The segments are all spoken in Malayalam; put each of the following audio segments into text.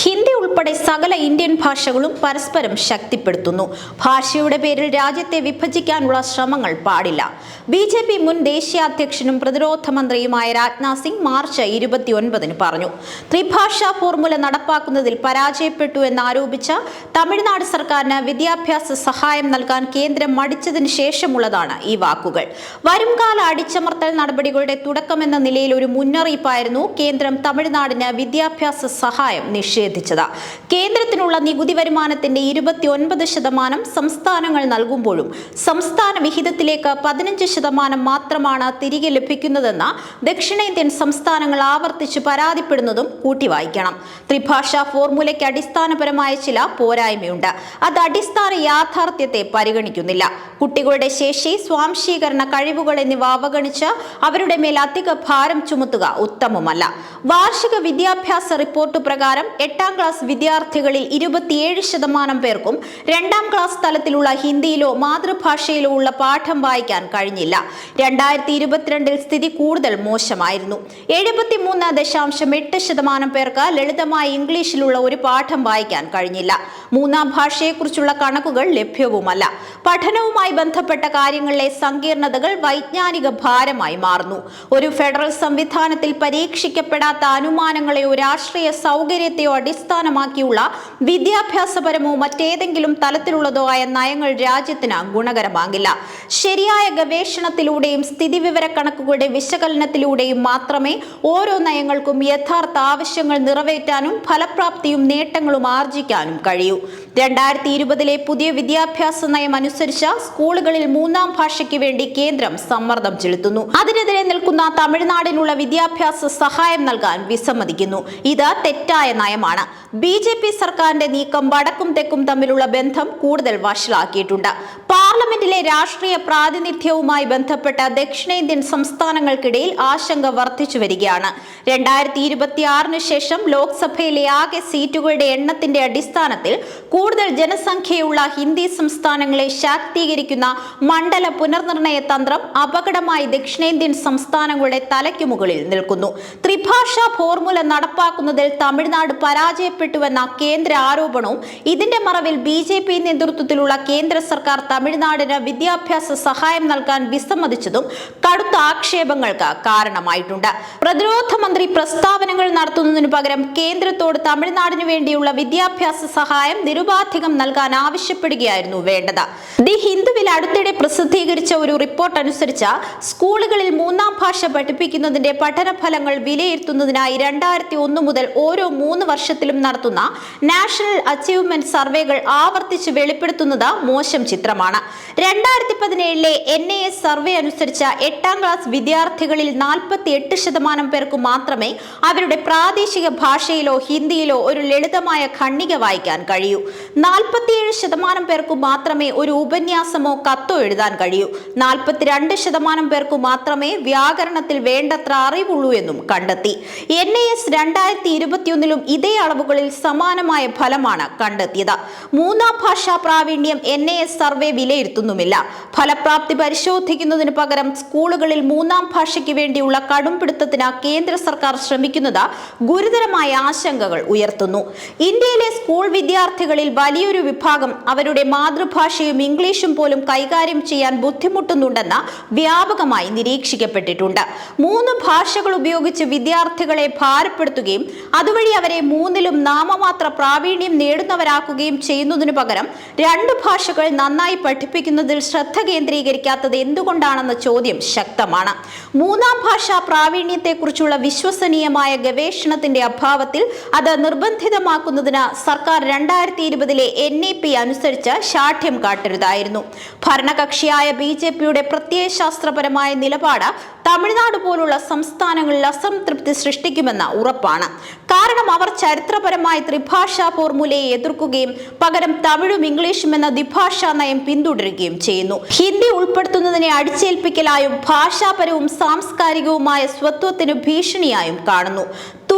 ഹിന്ദി ഉൾപ്പെടെ സകല ഇന്ത്യൻ ഭാഷകളും പരസ്പരം ശക്തിപ്പെടുത്തുന്നു. ഭാഷയുടെ പേരിൽ രാജ്യത്തെ വിഭജിക്കാനുള്ള ശ്രമങ്ങൾ പാടില്ല. ബി ജെ പി മുൻ ദേശീയ അധ്യക്ഷനും പ്രതിരോധ മന്ത്രിയുമായ രാജ്നാഥ് സിംഗ് മാർച്ച് ഇരുപത്തിയൊൻപതിന് പറഞ്ഞു. ത്രിഭാഷാ ഫോർമുല നടപ്പാക്കുന്നതിൽ പരാജയപ്പെട്ടു എന്നാരോപിച്ച തമിഴ്നാട് സർക്കാരിന് വിദ്യാഭ്യാസ സഹായം നൽകാൻ കേന്ദ്രം മടിച്ചതിന് ശേഷമുള്ളതാണ് ഈ വാക്കുകൾ. വരുംകാല അടിച്ചമർത്തൽ നടപടികളുടെ തുടക്കമെന്ന നിലയിൽ ഒരു മുന്നറിയിപ്പായിരുന്നു കേന്ദ്രം തമിഴ്നാടിന് വിദ്യാഭ്യാസ സഹായം നിഷേധിച്ചത്. കേന്ദ്രത്തിനുള്ള നികുതി വരുമാനത്തിന്റെ ഇരുപത്തിയൊൻപത് ശതമാനം സംസ്ഥാനങ്ങൾ നൽകുമ്പോഴും സംസ്ഥാന വിഹിതത്തിലേക്ക് പതിനഞ്ച് ശതമാനം മാത്രമാണ് തിരികെ ലഭിക്കുന്നതെന്ന് ദക്ഷിണേന്ത്യൻ സംസ്ഥാനങ്ങൾ ആവർത്തിച്ച് പരാതിപ്പെടുന്നതും കൂട്ടിവായിക്കണം. ത്രിഭാഷാ ഫോർമുലയ്ക്ക് അടിസ്ഥാനപരമായ ചില പോരായ്മയുണ്ട്. അത് അടിസ്ഥാന യാഥാർത്ഥ്യത്തെ പരിഗണിക്കുന്നില്ല. കുട്ടികളുടെ ശേഷി സ്വാംശീകരണ കഴിവുകൾ എന്നിവ അവഗണിച്ച് അവരുടെ മേൽ അധിക ഭാരം ചുമത്തുക ഉത്തമമല്ല. വാർഷിക വിദ്യാഭ്യാസ റിപ്പോർട്ട് പ്രകാരം എട്ടാം ക്ലാസ് വിദ്യാർത്ഥികളിൽ ഇരുപത്തിയേഴ് ശതമാനം പേർക്കും രണ്ടാം ക്ലാസ് തലത്തിലുള്ള ഹിന്ദിയിലോ മാതൃഭാഷയിലോ ഉള്ള പാഠം വായിക്കാൻ കഴിഞ്ഞില്ല. രണ്ടായിരത്തി ഇരുപത്തിരണ്ടിൽ സ്ഥിതി കൂടുതൽ മോശമായിരുന്നു. എഴുപത്തിമൂന്ന് ദശാംശം എട്ട് ശതമാനം പേർക്ക് ലളിതമായ ഇംഗ്ലീഷിലുള്ള ഒരു പാഠം വായിക്കാൻ കഴിഞ്ഞില്ല. മൂന്നാം ഭാഷയെക്കുറിച്ചുള്ള കണക്കുകൾ ലഭ്യവുമല്ല. പഠനവുമായി ബന്ധപ്പെട്ട കാര്യങ്ങളിലെ സങ്കീർണതകൾ വൈജ്ഞാനിക ഭാരമായി മാറുന്നു. ഒരു ഫെഡറൽ സംവിധാനത്തിൽ പരീക്ഷിക്കപ്പെടാത്ത അനുമാനങ്ങളെയോ രാഷ്ട്രീയ സൗകര്യത്തെയോ അടിസ്ഥാനമാക്കിയുള്ള വിദ്യാഭ്യാസപരമോ മറ്റേതെങ്കിലും തലത്തിലുള്ളതോ ആയ നയങ്ങൾ രാജ്യത്തിന് ഗുണകരമാകില്ല. ശരിയായ ഗവേഷണത്തിലൂടെയും സ്ഥിതിവിവര കണക്കുകളുടെ വിശകലനത്തിലൂടെയും മാത്രമേ ഓരോ നയങ്ങൾക്കും യഥാർത്ഥ ആവശ്യങ്ങൾ നിറവേറ്റാനും ഫലപ്രാപ്തിയും നേട്ടങ്ങളും ആർജിക്കാനും കഴിയൂ. രണ്ടായിരത്തി ഇരുപതിലെ പുതിയ വിദ്യാഭ്യാസ നയം അനുസരിച്ച് സ്കൂളുകളിൽ മൂന്നാം ഭാഷയ്ക്ക് വേണ്ടി കേന്ദ്രം സമ്മർദ്ദം ചെലുത്തുന്നു. അതിനെതിരെ നിൽക്കുന്ന തമിഴ്നാടിനുള്ള വിദ്യാഭ്യാസ സഹായം നൽകാൻ വിസമ്മതിക്കുന്നു. ഇത് തെറ്റായ നയമാണ്. ബി ജെ പി സർക്കാരിന്റെ നീക്കം വടക്കും തെക്കും തമ്മിലുള്ള ബന്ധം കൂടുതൽ വഷളാക്കിയിട്ടുണ്ട്. പാർലമെന്റിലെ രാഷ്ട്രീയ പ്രാതിനിധ്യവുമായി ബന്ധപ്പെട്ട ദക്ഷിണേന്ത്യൻ സംസ്ഥാനങ്ങൾക്കിടയിൽ ആശങ്ക വർദ്ധിച്ചു വരികയാണ്. രണ്ടായിരത്തി ഇരുപത്തിയാറിന് ശേഷം ലോക്സഭയിലെ ആകെ സീറ്റുകളുടെ എണ്ണത്തിന്റെ അടിസ്ഥാനത്തിൽ കൂടുതൽ ജനസംഖ്യയുള്ള ഹിന്ദി സംസ്ഥാനങ്ങളെ ശാക്തീകരിക്കുന്ന മണ്ഡല പുനർനിർണയ തന്ത്രം അപകടമായി ദക്ഷിണേന്ത്യൻ സംസ്ഥാനങ്ങളുടെ തലയ്ക്കു മുകളിൽ നിൽക്കുന്നു. ത്രിഭാഷാ ഫോർമുല നടപ്പാക്കുന്നതിൽ തമിഴ്നാട് പരാജയപ്പെട്ടുവെന്ന കേന്ദ്ര ആരോപണവും ഇതിന്റെ മറവിൽ ബി ജെ പി നേതൃത്വത്തിലുള്ള കേന്ദ്ര സർക്കാർ തമിഴ്നാടിന് വിദ്യാഭ്യാസ സഹായം നൽകാൻ വിസമ്മതിച്ചതും കടുത്ത ആക്ഷേപങ്ങൾക്ക് കാരണമായിട്ടുണ്ട്. പ്രതിരോധ മന്ത്രി പ്രസ്താവനകൾ നടത്തുന്നതിനു പകരം കേന്ദ്രത്തോട് തമിഴ്നാടിനു വേണ്ടിയുള്ള വിദ്യാഭ്യാസ സഹായം നിരുപാധികം നൽകാൻ ആവശ്യപ്പെടുകയായിരുന്നു വേണ്ടത്. ദി ഹിന്ദുവിൽ അടുത്തിടെ പ്രസിദ്ധീകരിച്ച ഒരു റിപ്പോർട്ട് അനുസരിച്ച് സ്കൂളുകളിൽ മൂന്നാം ഭാഷ പഠിപ്പിക്കുന്നതിന്റെ പഠനഫലങ്ങൾ വിലയിരുത്തുന്നതിനായി രണ്ടായിരത്തി ഒന്ന് മുതൽ ഓരോ മൂന്ന് വർഷത്തിലും നടത്തുന്ന നാഷണൽ അച്ചീവ്മെന്റ് സർവേകൾ ആവർത്തിച്ച് വെളിപ്പെടുത്തുന്നത് മോശം ചിത്രമാണ്. രണ്ടായിരത്തി പതിനേഴിലെ എൻ എ എസ് സർവേ അനുസരിച്ച് എട്ടാം ക്ലാസ് വിദ്യാർത്ഥികളിൽ നാൽപ്പത്തി എട്ട് ശതമാനം പേർക്ക് മാത്രമേ അവരുടെ പ്രാദേശിക ഭാഷയിലോ ഹിന്ദിയിലോ ഒരു ലളിതമായ ഖണ്ഡിക വായിക്കാൻ കഴിയൂ. നാൽപ്പത്തിയേഴ് ശതമാനം പേർക്കു മാത്രമേ ഒരു ഉപന്യാസമോ കത്തോ എഴുതാൻ കഴിയൂ. നാൽപ്പത്തിരണ്ട് ശതമാനം പേർക്കു മാത്രമേ വ്യാകരണത്തിൽ വേണ്ടത്ര അറിവുള്ളൂ എന്നും കണ്ടെത്തി. എൻ എ എസ് രണ്ടായിരത്തി ഇരുപത്തിയൊന്നിലും ഇതേ അളവുകളിൽ സമാനമായ ഫലമാണ് കണ്ടെത്തിയത്. മൂന്നാം ഭാഷാ പ്രാവീണ്യം എൻ എ എസ് സർവേ വിലയിരുത്തുന്നുമില്ല. ഫലപ്രാപ്തി പരിശോധിക്കുന്നതിന് പകരം സ്കൂളുകളിൽ മൂന്നാം ഭാഷയ്ക്ക് വേണ്ടിയുള്ള കടുംപിടുത്തത്തിന് കേന്ദ്ര സർക്കാർ ശ്രമിക്കുന്നത് ഗുരുതരമായ ആശങ്കകൾ ഉയർത്തുന്നു. ഇന്ത്യയിലെ സ്കൂൾ വിദ്യാർത്ഥികളിൽ വലിയൊരു വിഭാഗം അവരുടെ മാതൃഭാഷയും ഇംഗ്ലീഷും പോലും കൈകാര്യം ചെയ്യാൻ ബുദ്ധിമുട്ടുന്നുണ്ടെന്ന് വ്യാപകമായി നിരീക്ഷിക്കപ്പെട്ടിട്ടുണ്ട്. മൂന്ന് ഭാഷകൾ ഉപയോഗിച്ച് വിദ്യാർത്ഥികളെ ഭാരപ്പെടുത്തുകയും അതുവഴി അവരെ മൂന്നിലും നാമമാത്ര പ്രാവീണ്യം നേടുന്നവരാക്കുകയും ചെയ്യുന്നതിനു പകരം രണ്ട് ഭാഷകൾ നന്നായി പഠിപ്പിക്കുന്നതിൽ ശ്രദ്ധ കേന്ദ്രീകരിക്കാത്തത് എന്തുകൊണ്ടാണെന്ന ചോദ്യം ശക്തമാണ്. മൂന്നാം ഭാഷാ പ്രാവീണ്യത്തെക്കുറിച്ചുള്ള വിശ്വസനീയമായ ഗവേഷണത്തിന്റെ അഭാവത്തിൽ അത് നിർബന്ധിതമാക്കുന്നതിന് സർക്കാർ രണ്ടായിരത്തി ഇരുപതിലെ എൻ ഇ പി അനുസരിച്ച് ശാഠ്യം കാട്ടരുതായിരുന്നു. ഭരണകക്ഷിയായ ബി ജെ പിയുടെ പ്രത്യയശാസ്ത്രപരമായ നിലപാട് തമിഴ്നാട് പോലുള്ള സംസ്ഥാനങ്ങളിൽ അസംതൃപ്തി സൃഷ്ടിക്കുമെന്ന ഉറപ്പാണ്. കാരണം അവർ ചരിത്രപരമായി ത്രിഭാഷാ ഫോർമുലയെ എതിർക്കുകയും പകരം തമിഴും ഇംഗ്ലീഷും എന്ന ദ്വിഭാഷാ നയം പിന്തുടരുകയും ചെയ്യുന്നു. ഹിന്ദി ഉൾപ്പെടുത്തുന്നതിനെ അടിച്ചേൽപ്പിക്കലായും ഭാഷാപരവും സാംസ്കാരികവുമായ സ്വത്വത്തിന് ഭീഷണിയായും കാണുന്നു.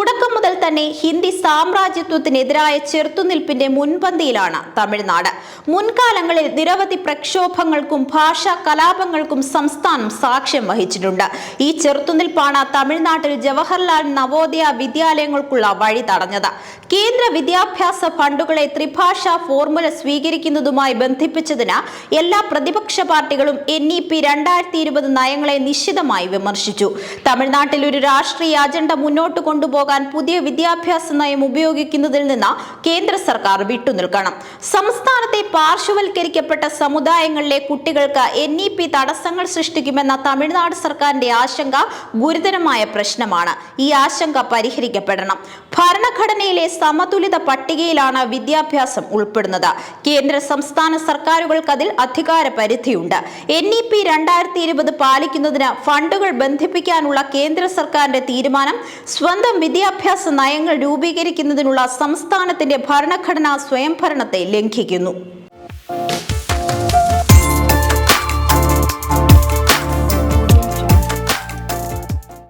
തുടക്കം മുതൽ തന്നെ ഹിന്ദി സാമ്രാജ്യത്വത്തിനെതിരായ ചെറുത്തുനിൽപ്പിന്റെ മുൻപന്തിയിലാണ് തമിഴ്നാട്. മുൻകാലങ്ങളിൽ നിരവധി പ്രക്ഷോഭങ്ങൾക്കും ഭാഷാ കലാപങ്ങൾക്കും സംസ്ഥാനം സാക്ഷ്യം വഹിച്ചിട്ടുണ്ട്. ഈ ചെറുത്തുനിൽപ്പാണ് തമിഴ്നാട്ടിൽ ജവഹർലാൽ നവോദയ വിദ്യാലയങ്ങൾക്കുള്ള വഴി തടഞ്ഞത്. കേന്ദ്ര വിദ്യാഭ്യാസ ഫണ്ടുകളെ ത്രിഭാഷാ ഫോർമുല സ്വീകരിക്കുന്നതുമായി ബന്ധിപ്പിച്ചതിന് എല്ലാ പ്രതിപക്ഷ പാർട്ടികളും എൻ ഇ പി രണ്ടായിരത്തി ഇരുപത് നയങ്ങളെ നിശിതമായി വിമർശിച്ചു. തമിഴ്നാട്ടിൽ ഒരു രാഷ്ട്രീയ അജണ്ട മുന്നോട്ട് കൊണ്ടുപോകാൻ പുതിയ വിദ്യാഭ്യാസ നയം ഉപയോഗിക്കുന്നതിൽ നിന്ന് കേന്ദ്ര സർക്കാർ വിട്ടുനിൽക്കണം. സംസ്ഥാനത്തെ പാർശ്വവൽക്കരിക്കപ്പെട്ട സമുദായങ്ങളിലെ കുട്ടികൾക്ക് എൻ ഇ പി തടസ്സങ്ങൾ സൃഷ്ടിക്കുമെന്ന തമിഴ്നാട് സർക്കാരിന്റെ ആശങ്ക ഗുരുതരമായ പ്രശ്നമാണ്. ഈ ആശങ്ക പരിഹരിക്കപ്പെടണം. ഭരണഘടനയിലെ സമതുലിത പട്ടികയിലാണ് വിദ്യാഭ്യാസം ഉൾപ്പെടുന്നത്. കേന്ദ്ര സംസ്ഥാന സർക്കാരുകൾക്ക് അതിൽ അധികാര പരിധിയുണ്ട് എൻ ഇ പി രണ്ടായിരത്തി ഇരുപത് പാലിക്കുന്നതിന് ഫണ്ടുകൾ ബന്ധിപ്പിക്കാനുള്ള കേന്ദ്ര സർക്കാരിന്റെ തീരുമാനം സ്വന്തം വിദ്യാഭ്യാസ നയങ്ങൾ രൂപീകരിക്കുന്നതിനുള്ള സംസ്ഥാനത്തിന്റെ ഭരണഘടനാ സ്വയംഭരണത്തെ ലംഘിക്കുന്നു.